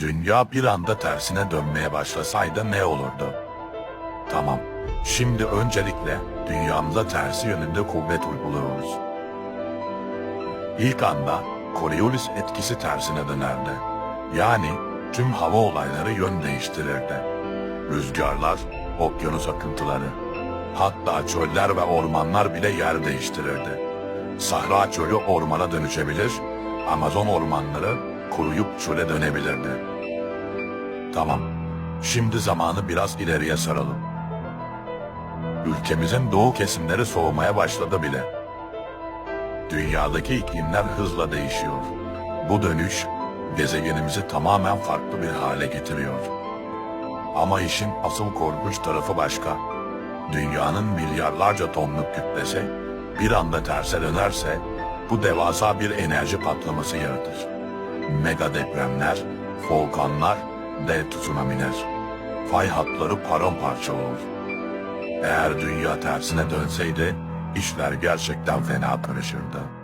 Dünya bir anda tersine dönmeye başlasaydı ne olurdu? Tamam, şimdi öncelikle dünyamıza tersi yönünde kuvvet uyguluyoruz. İlk anda Coriolis etkisi tersine dönerdi. Yani tüm hava olayları yön değiştirirdi. Rüzgarlar, okyanus akıntıları, hatta çöller ve ormanlar bile yer değiştirirdi. Sahra çölü ormana dönüşebilir, Amazon ormanları kuruyup çöle dönebilirdi. Tamam, şimdi zamanı biraz ileriye saralım. Ülkemizin doğu kesimleri soğumaya başladı bile. Dünyadaki iklimler hızla değişiyor. Bu dönüş gezegenimizi tamamen farklı bir hale getiriyor. Ama işin asıl korkunç tarafı başka. Dünyanın milyarlarca tonluk kütlesi bir anda terse dönerse bu devasa bir enerji patlaması yaratır. Mega depremler, volkanlar, dev tsunamiler, fay hatları paramparça olur. Eğer dünya tersine dönseydi işler gerçekten fena karışırdı.